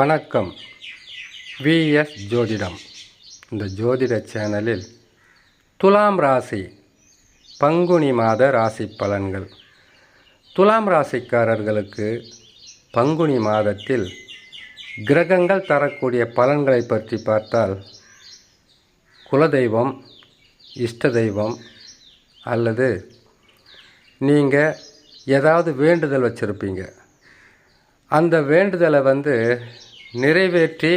வணக்கம். விஎஸ் ஜோதிடம். இந்த ஜோதிட சேனலில் துலாம் ராசி பங்குனி மாத ராசி பலன்கள். துலாம் ராசிக்காரர்களுக்கு பங்குனி மாதத்தில் கிரகங்கள் தரக்கூடிய பலன்களை பற்றி பார்த்தால் குலதெய்வம் இஷ்ட தெய்வம் அல்லது நீங்கள் ஏதாவது வேண்டுதல் வச்சுருப்பீங்க. அந்த வேண்டுதலை வந்து நிறைவேற்றி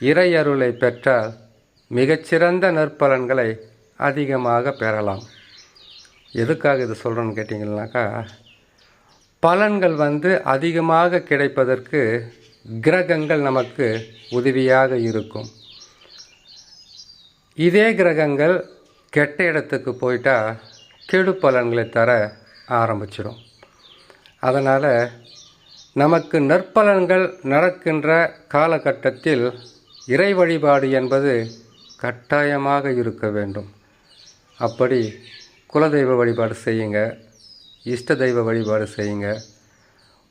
இறையருளை பெற்றால் மிகச்சிறந்த நற்பலன்களை அதிகமாக பெறலாம். எதுக்காக இது சொல்கிறேன்னு கேட்டிங்கன்னாக்கா பலன்கள் வந்து அதிகமாக கிடைப்பதற்கு கிரகங்கள் நமக்கு உதவியாக இருக்கும். இதே கிரகங்கள் கெட்ட இடத்துக்கு போயிட்டால் கெடு பலன்களை தர ஆரம்பிச்சிடும் அதனால் நமக்கு நற்பலன்கள் நடக்கின்ற காலகட்டத்தில் இறை வழிபாடு என்பது கட்டாயமாக இருக்க வேண்டும். அப்படி குலதெய்வ வழிபாடு செய்யுங்க இஷ்ட தெய்வ வழிபாடு செய்யுங்க.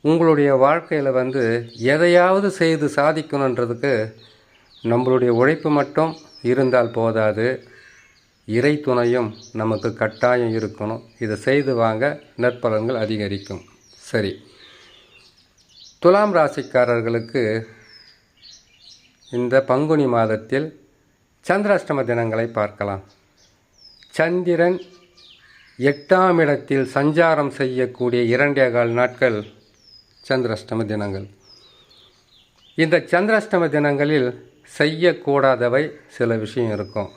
உங்களுடைய வாழ்க்கையில் வந்து எதையாவது செய்து சாதிக்கணுன்றதுக்கு நம்மளுடைய உழைப்பு மட்டும் இருந்தால் போதாது. இறை துணையும் நமக்கு கட்டாயம் இருக்கணும். இதை செய்து வாங்க நற்பலன்கள் அதிகரிக்கும். சரி. துலாம் ராசிக்காரர்களுக்கு இந்த பங்குனி மாதத்தில் சந்திராஷ்டம தினங்களை பார்க்கலாம். சந்திரன் எட்டாம் இடத்தில் சஞ்சாரம் செய்யக்கூடிய இரண்டே கால் நாட்கள் சந்திராஷ்டம தினங்கள். இந்த சந்திராஷ்டம தினங்களில் செய்யக்கூடாதவை சில விஷயம் இருக்கும்.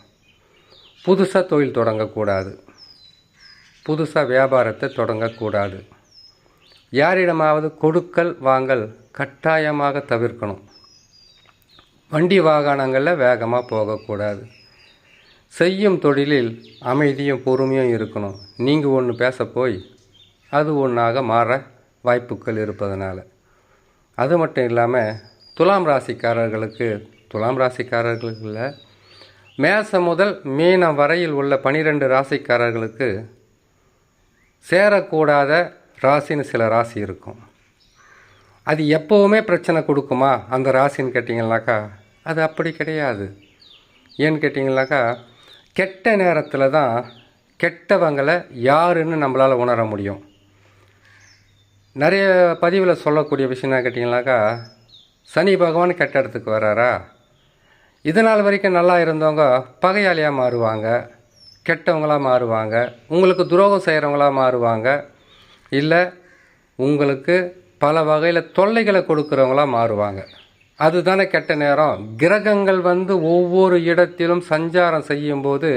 புதுசாக தொழில் தொடங்கக்கூடாது. புதுசாக வியாபாரத்தை தொடங்கக்கூடாது. யாரிடமாவது கொடுக்கல் வாங்கல் கட்டாயமாக தவிர்க்கணும். வண்டி வாகனங்களில் வேகமாக போகக்கூடாது. செய்யும் தொழிலில் அமைதியும் பொறுமையும் இருக்கணும். நீங்கள் ஒன்று பேச போய் அது ஒன்றாக மாற வாய்ப்புகள் இருப்பதனால். அது மட்டும் இல்லாமல் துலாம் ராசிக்காரர்களுக்கு துலாம் ராசிக்காரர்களுக்கு மேச மேசம் முதல் மீனம் வரையில் உள்ள பனிரெண்டு ராசிக்காரர்களுக்கு சேரக்கூடாத ராசின்னு சில ராசி இருக்கும். அது எப்போவுமே பிரச்சனை கொடுக்குமா? அந்த ராசின்னு கேட்டிங்கனாக்கா அது அப்படி கிடையாது. ஏன்னு கேட்டிங்கனாக்கா கெட்ட நேரத்தில் தான் கெட்டவங்களை யாருன்னு நம்மளால் உணர முடியும். நிறைய பதிவில் சொல்லக்கூடிய விஷயம் என்ன கேட்டிங்கனாக்கா சனி பகவான் கெட்ட இடத்துக்கு வராரா? இதனால் வரைக்கும் நல்லா இருந்தவங்க பகையாளியாக மாறுவாங்க கெட்டவங்களாக மாறுவாங்க உங்களுக்கு துரோகம் செய்கிறவங்களாக மாறுவாங்க இல்லை உங்களுக்கு பல வகையில் தொல்லைகளை கொடுக்குறவங்களாக மாறுவாங்க. அதுதானே கெட்ட நேரம். கிரகங்கள் வந்து ஒவ்வொரு இடத்திலும் சஞ்சாரம் செய்யும்போது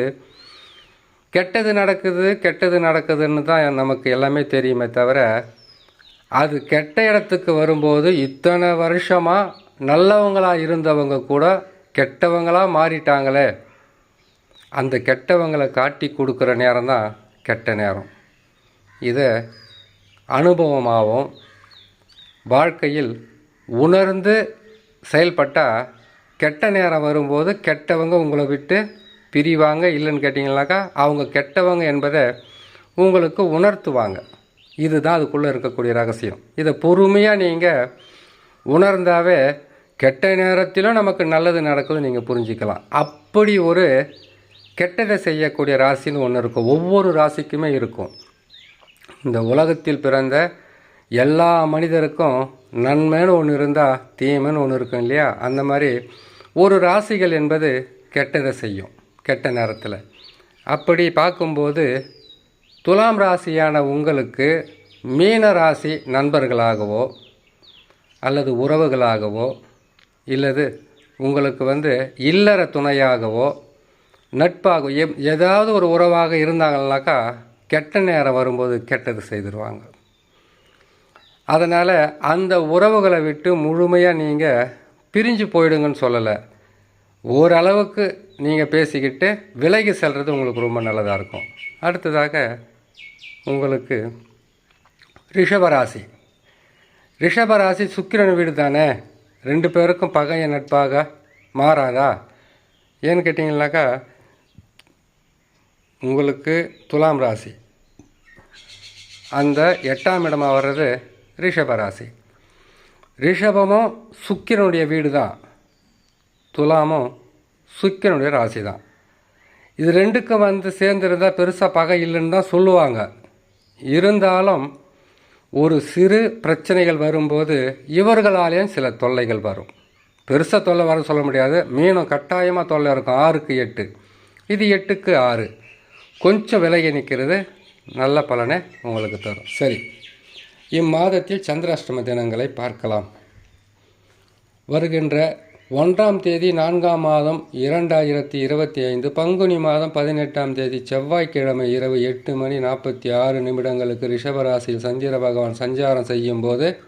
கெட்டது நடக்குது கெட்டது நடக்குதுன்னு தான் நமக்கு எல்லாமே தெரியுமே தவிர அது கெட்ட இடத்துக்கு வரும்போது இத்தனை வருஷமாக நல்லவங்களாக இருந்தவங்க கூட கெட்டவங்களாக மாறிட்டாங்களே. அந்த கெட்டவங்களை காட்டி கொடுக்குற நேரம் தான் கெட்ட நேரம். இதை அனுபவமாகவும் வாழ்க்கையில் உணர்ந்து செயல்பட்டால் கெட்ட நேரம் வரும்போது கெட்டவங்க உங்களை விட்டு பிரிவாங்க. இல்லைன்னு கேட்டிங்கனாக்கா அவங்க கெட்டவங்க என்பதை உங்களுக்கு உணர்த்துவாங்க. இதுதான் அதுக்குள்ளே இருக்கக்கூடிய ரகசியம். இதை பொறுமையாக நீங்கள் உணர்ந்தாவே கெட்ட நேரத்திலும் நமக்கு நல்லது நடக்குதுன்னு நீங்கள் புரிஞ்சிக்கலாம். அப்படி ஒரு கெட்டதை செய்யக்கூடிய ராசின்னு ஒன்று இருக்கும். ஒவ்வொரு ராசிக்குமே இருக்கும். இந்த உலகத்தில் பிறந்த எல்லா மனிதருக்கும் நன்மைன்னு ஒன்று இருந்தால் தீமைன்னு ஒன்று இருக்கும் இல்லையா? அந்த மாதிரி ஒரு ராசிகள் என்பது கெட்டதை செய்யும் கெட்ட நேரத்தில். அப்படி பார்க்கும்போது துலாம் ராசியான உங்களுக்கு மீன ராசி நண்பர்களாகவோ அல்லது உறவுகளாகவோ இல்லது உங்களுக்கு வந்து இல்லற துணையாகவோ நட்பாக எப் ஏதாவது ஒரு உறவாக இருந்தாங்கனாக்கா கெட்ட நேரம் வரும்போது கெட்டது செய்திருவாங்க. அதனால் அந்த உறவுகளை விட்டு முழுமையாக நீங்கள் பிரிஞ்சு போயிடுங்கன்னு சொல்லலை. ஓரளவுக்கு நீங்கள் பேசிக்கிட்டு விலகி செல்வது உங்களுக்கு ரொம்ப நல்லதாக இருக்கும். அடுத்ததாக உங்களுக்கு ரிஷபராசி. ரிஷபராசி சுக்கிரன் வீடு தானே? ரெண்டு பேருக்கும் பகைய நட்பாக மாறாதா? ஏன்னு கேட்டிங்கனாக்கா உங்களுக்கு துலாம் ராசி. அந்த எட்டாம் இடமாக வர்றது ரிஷப ராசி. ரிஷபமும் சுக்கிரனுடைய வீடு தான் துலாமும் சுக்கிரனுடைய ராசி தான் இது ரெண்டுக்கும் வந்து சேர்ந்துருந்தால் பெருசாக பகை இல்லைன்னு தான் சொல்லுவாங்க. இருந்தாலும் ஒரு சிறு பிரச்சனைகள் வரும்போது இவர்களாலேயும் சில தொல்லைகள் வரும். பெருசாக தொல்லை வர சொல்ல முடியாது. மீனும் கட்டாயமாக தொல்லை இருக்கும். ஆறுக்கு எட்டு. இது எட்டுக்கு ஆறு. கொஞ்சம் விலகி நிற்கிறது நல்ல பலனை உங்களுக்கு தரும். சரி. இம்மாதத்தில் சந்திராஷ்டம தினங்களை பார்க்கலாம். வருகின்ற ஒன்றாம் தேதி நான்காம் மாதம் இரண்டாயிரத்தி இருபத்தி ஐந்து பங்குனி மாதம் பதினெட்டாம் தேதி செவ்வாய்க்கிழமை இரவு எட்டு மணி நாற்பத்தி ஆறு நிமிடங்களுக்கு ரிஷபராசியில் சந்திர பகவான் சஞ்சாரம் செய்யும் போது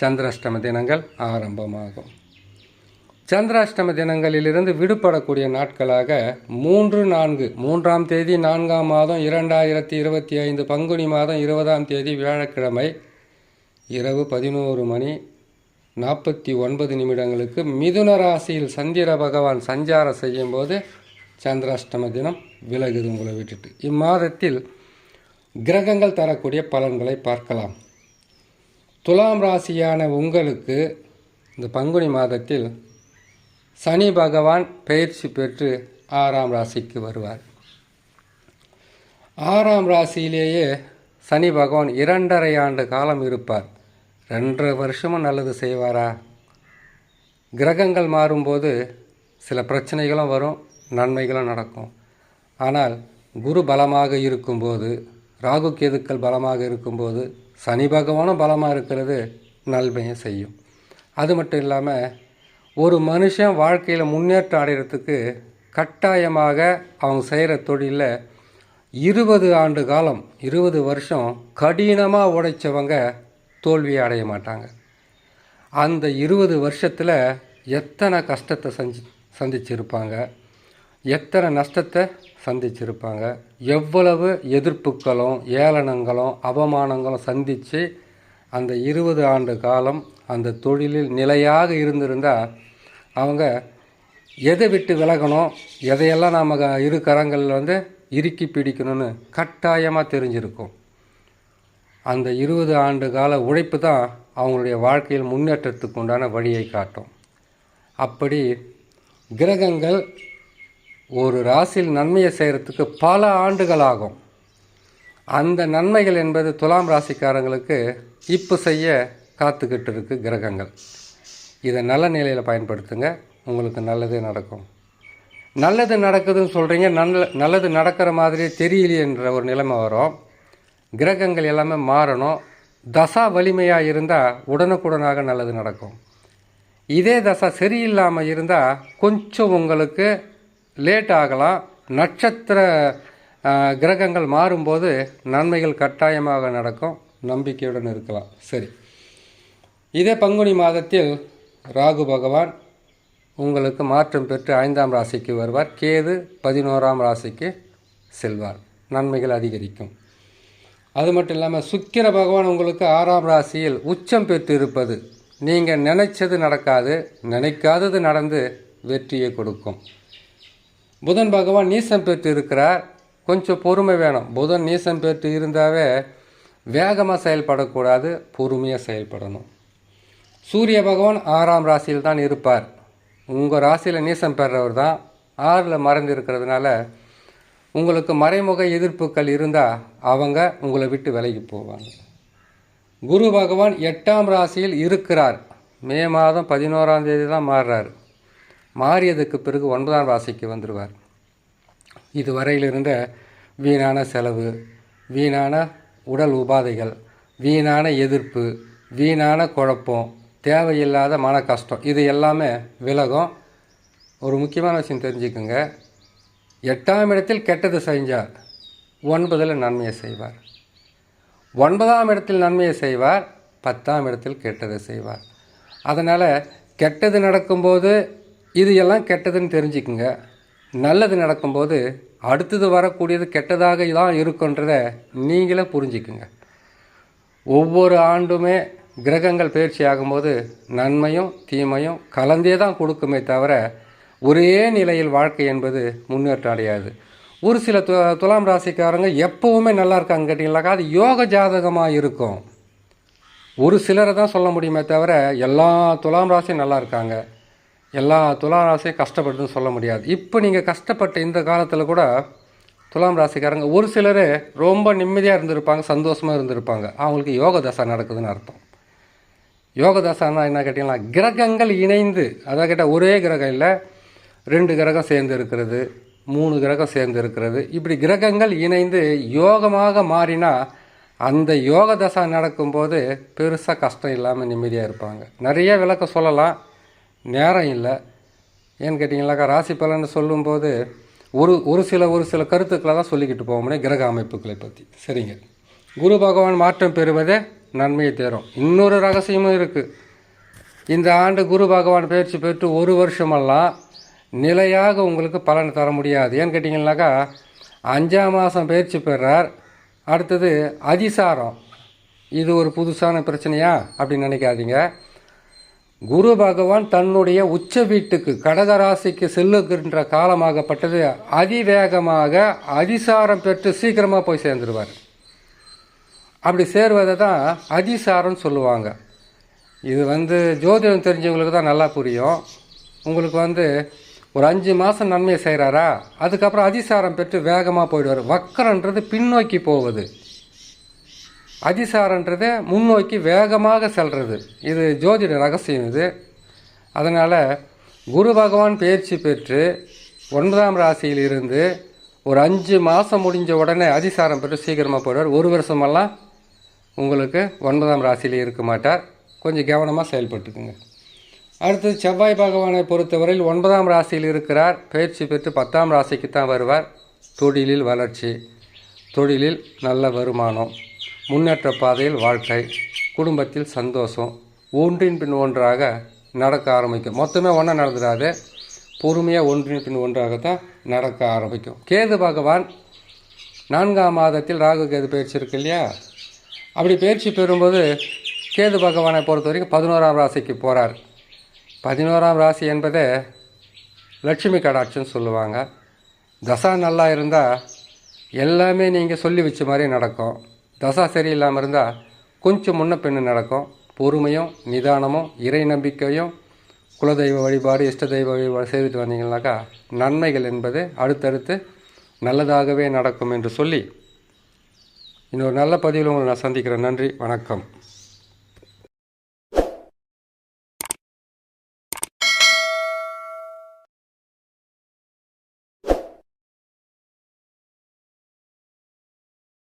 சந்திராஷ்டம தினங்கள் ஆரம்பமாகும். சந்திராஷ்டம தினங்களிலிருந்து விடுபடக்கூடிய நாட்களாக மூன்று நான்கு மூன்றாம் தேதி நான்காம் மாதம் இரண்டாயிரத்தி இருபத்தி ஐந்து பங்குனி மாதம் இருபதாம் தேதி வியாழக்கிழமை இரவு பதினோரு மணி நாற்பத்தி ஒன்பது நிமிடங்களுக்கு மிதுன ராசியில் சந்திர பகவான் சஞ்சாரம் செய்யும்போது சந்திராஷ்டம தினம் விலகுது உங்களை விட்டுட்டு. இம்மாதத்தில் கிரகங்கள் தரக்கூடிய பலன்களை பார்க்கலாம். துலாம் ராசியான உங்களுக்கு இந்த பங்குனி மாதத்தில் சனி பகவான் பயிற்சி பெற்று ஆறாம் ராசிக்கு வருவார். ஆறாம் ராசியிலேயே சனி பகவான் இரண்டரை ஆண்டு காலம் இருப்பார். ரெண்டரை வருஷமும் நல்லது செய்வாரா? கிரகங்கள் மாறும்போது சில பிரச்சனைகளும் வரும் நன்மைகளும் நடக்கும். ஆனால் குரு பலமாக இருக்கும்போது ராகு கேதுக்கள் பலமாக இருக்கும்போது சனி பகவானும் பலமாக இருக்கிறது நன்மையை செய்யும். அது மட்டும் இல்லாமல் ஒரு மனுஷன் வாழ்க்கையில் முன்னேற்றம் அடைகிறதுக்கு கட்டாயமாக அவங்க செய்கிற தொழிலில் இருபது ஆண்டு காலம் இருபது வருஷம் கடினமாக உழைச்சவங்க தோல்வியை அடைய மாட்டாங்க. அந்த இருபது வருஷத்தில் எத்தனை கஷ்டத்தை சந்தி சந்திச்சிருப்பாங்க? எத்தனை நஷ்டத்தை சந்திச்சிருப்பாங்க? எவ்வளவு எதிர்ப்புகளும் ஏளனங்களும் அவமானங்களும் சந்தித்து அந்த இருபது ஆண்டு காலம் அந்த தொழிலில் நிலையாக இருந்திருந்தால் அவங்க எதை விட்டு விலகணும்? எதையெல்லாம் நாம் இரு கரங்களில் வந்து இறுக்கி பிடிக்கணும்னு கட்டாயமாக தெரிஞ்சிருக்கும். அந்த இருபது ஆண்டு கால உழைப்பு தான் அவங்களுடைய வாழ்க்கையில் முன்னேற்றத்துக்கு உண்டான வழியை காட்டும். அப்படி கிரகங்கள் ஒரு ராசியில் நன்மையை செய்கிறதுக்கு பல ஆண்டுகள் ஆகும். அந்த நன்மைகள் என்பது துலாம் ராசிக்காரங்களுக்கு இப்போ செய்ய காத்துக்கிட்டு இருக்கு கிரகங்கள். இதை நல்ல நிலையில் பயன்படுத்துங்க. உங்களுக்கு நல்லதே நடக்கும். நல்லது நடக்குதுன்னு சொல்கிறீங்க நல்ல நல்லது நடக்கிற மாதிரியே தெரியலையேன்ற ஒரு நிலைமை வரும். கிரகங்கள் எல்லாமே மாறணும். தசா வலிமையாக இருந்தால் உடனுக்குடனாக நல்லது நடக்கும். இதே தசா சரியில்லாமல் இருந்தால் கொஞ்சம் உங்களுக்கு லேட் ஆகலாம். நட்சத்திர கிரகங்கள் மாறும்போது நன்மைகள் கட்டாயமாக நடக்கும். நம்பிக்கையுடன் இருக்கலாம். சரி. இதே பங்குனி மாதத்தில் ராகு பகவான் உங்களுக்கு மாற்றம் பெற்று ஐந்தாம் ராசிக்கு வருவார். கேது பதினோராம் ராசிக்கு செல்வார். நன்மைகள் அதிகரிக்கும். அது மட்டும் இல்லாமல் சுக்கிர பகவான் உங்களுக்கு ஆறாம் ராசியில் உச்சம் பெற்று இருப்பது நீங்கள் நினைச்சது நடக்காது நினைக்காதது நடந்து வெற்றியை கொடுக்கும். புதன் பகவான் நீசம் பெற்று இருக்கிறார் கொஞ்சம் பொறுமை வேணும். புதன் நீசம் பெற்று இருந்தாவே வேகமாக செயல்படக்கூடாது பொறுமையாக செயல்படணும். சூரிய பகவான் ஆறாம் ராசியில் தான் இருப்பார். உங்கள் ராசியில் நீசம் பெறவர் தான். ஆறில் மறைந்து இருக்கிறதுனால உங்களுக்கு மறைமுக எதிர்ப்புகள் இருந்தால் அவங்க உங்களை விட்டு விலகி போவாங்க. குரு பகவான் எட்டாம் ராசியில் இருக்கிறார். மே மாதம் பதினோராம் தேதி தான் மாறுறார். மாறியதுக்கு பிறகு ஒன்பதாம் ராசிக்கு வந்துடுவார் இதுவரையில் இருந்த வீணான செலவு வீணான உடல் உபாதைகள் வீணான எதிர்ப்பு வீணான குழப்பம் தேவையில்லாத மன கஷ்டம் இது எல்லாமே விலகும். ஒரு முக்கியமான விஷயம் தெரிஞ்சுக்குங்க. எட்டாம் இடத்தில் கெட்டது செஞ்சார். ஒன்பதில் நன்மையை செய்வார். ஒன்பதாம் இடத்தில் நன்மையை செய்வார் பத்தாம் இடத்தில் கெட்டதை செய்வார். அதனால் கெட்டது நடக்கும்போது இது எல்லாம் கெட்டதுன்னு தெரிஞ்சுக்குங்க. நல்லது நடக்கும்போது அடுத்தது வரக்கூடியது கெட்டதாக தான் இருக்குன்றதை நீங்களே புரிஞ்சுக்குங்க. ஒவ்வொரு ஆண்டுமே கிரகங்கள் பயிற்சி ஆகும்போது நன்மையும் தீமையும் கலந்தே தான் கொடுக்குமே தவிர ஒரே நிலையில் வாழ்க்கை என்பது முன்னேற்றம் அடையாது. ஒரு சில து துலாம் ராசிக்காரங்க எப்போவுமே நல்லா இருக்காங்க கேட்டிங்களாக்கா அது யோக ஜாதகமாக இருக்கும். ஒரு சிலரை தான் சொல்ல முடியுமே தவிர எல்லா துலாம் ராசியும் நல்லா இருக்காங்க. எல்லா துலாம் ராசியும் கஷ்டப்பட்டுன்னு சொல்ல முடியாது. இப்போ நீங்கள் கஷ்டப்பட்ட இந்த காலத்தில் கூட துலாம் ராசிக்காரங்க ஒரு சிலர் ரொம்ப நிம்மதியாக இருந்திருப்பாங்க சந்தோஷமாக இருந்திருப்பாங்க. அவங்களுக்கு யோக தசை நடக்குதுன்னு அர்த்தம். யோக தசான்னா என்ன கேட்டிங்கன்னா கிரகங்கள் இணைந்து அதான் கேட்டால் ஒரே கிரகம் இல்லை ரெண்டு கிரகம் சேர்ந்து இருக்கிறது மூணு கிரகம் சேர்ந்து இருக்கிறது இப்படி கிரகங்கள் இணைந்து யோகமாக மாறினா அந்த யோக தசை நடக்கும்போது பெருசாக கஷ்டம் இல்லாமல் நிம்மதியாக இருப்பாங்க. நிறைய விளக்கம் சொல்லலாம். நேரம் இல்லை. ஏன்னு கேட்டிங்கனாக்கா ராசி பலன்னு சொல்லும்போது ஒரு ஒரு சில ஒரு சில கருத்துக்களை தான் சொல்லிக்கிட்டு போக முடியும் கிரக அமைப்புகளை பற்றி சரிங்க. குரு பகவான் மாற்றம் பெறுவதே நன்மையை தேரும். இன்னொரு ரகசியமும் இருக்குது இந்த ஆண்டு குரு பகவான் பயிற்சி பெற்று ஒரு வருஷமெல்லாம் நிலையாக உங்களுக்கு பலன் தர முடியாது. ஏன்னு கேட்டிங்கனாக்கா அஞ்சாம் மாதம் பயிற்சி பெறார். அடுத்தது அதிசாரம். இது ஒரு புதுசான பிரச்சனையா? அப்படின்னு நினைக்காதீங்க. குரு பகவான் தன்னுடைய உச்ச வீட்டுக்கு கடகராசிக்கு செல்லுகின்ற காலமாகப்பட்டது அதிவேகமாக அதிசாரம் பெற்று சீக்கிரமாக போய் சேர்ந்துருவார். அப்படி சேருவதை தான் அதிசாரம்னு சொல்லுவாங்க. இது வந்து ஜோதிடம் தெரிஞ்சவங்களுக்கு தான் நல்லா புரியும். உங்களுக்கு வந்து ஒரு அஞ்சு மாதம் நன்மையை செய்கிறாரா அதுக்கப்புறம் அதிசாரம் பெற்று வேகமாக போயிடுவார். வக்கரன்றது பின்னோக்கி போவது. அதிசாரன்றது முன்னோக்கி வேகமாக செல்வது இது ஜோதிட ரகசியம் இது. அதனால் குரு பகவான் பயிற்சி பெற்று ஒன்பதாம் ராசியில் இருந்து ஒரு அஞ்சு மாதம் முடிஞ்ச உடனே அதிசாரம் பெற்று சீக்கிரமாக போயிடுவார். ஒரு வருஷமெல்லாம் உங்களுக்கு ஒன்பதாம் ராசியில் இருக்க மாட்டார். கொஞ்சம் கவனமாக செயல்பட்டுக்குங்க. அடுத்தது செவ்வாய் பகவானை பொறுத்தவரையில் ஒன்பதாம் ராசியில் இருக்கிறார். பயிற்சி பெற்று பத்தாம் ராசிக்கு தான் வருவார். தொழிலில் வளர்ச்சி. தொழிலில் நல்ல வருமானம். முன்னேற்ற பாதையில் வாழ்க்கை குடும்பத்தில் சந்தோஷம் ஒன்றின் பின் ஒன்றாக நடக்க ஆரம்பிக்கும். மொத்தமே ஒன்றா நடந்துடாது பொறுமையாக ஒன்றின் பின் ஒன்றாகத்தான் நடக்க ஆரம்பிக்கும். கேது பகவான் நான்காம் மாதத்தில் ராகு கேது பயிற்சி இருக்கு இல்லையா? அப்படி பயிற்சி பெறும்போது கேது பகவானை பொறுத்த வரைக்கும் பதினோராம் ராசிக்கு போகிறார் பதினோராம் ராசி என்பதே லட்சுமி கடாட்சம்னு சொல்லுவாங்க. தசா நல்லா இருந்தால் எல்லாமே நீங்கள் சொல்லி வச்ச மாதிரி நடக்கும். தசா சரியில்லாமல் இருந்தால் கொஞ்சம் முன்ன பின்ன நடக்கும். பொறுமையும் நிதானமும் இறை நம்பிக்கையும் குலதெய்வ வழிபாடு இஷ்ட தெய்வ வழிபாடு செய்துட்டு வந்தீங்கன்னாக்கா நன்மைகள் என்பது அடுத்தடுத்து நல்லதாகவே நடக்கும் என்று சொல்லி இன்னொரு நல்ல பதிவில் உங்களை நான் சந்திக்கிறேன். நன்றி வணக்கம்.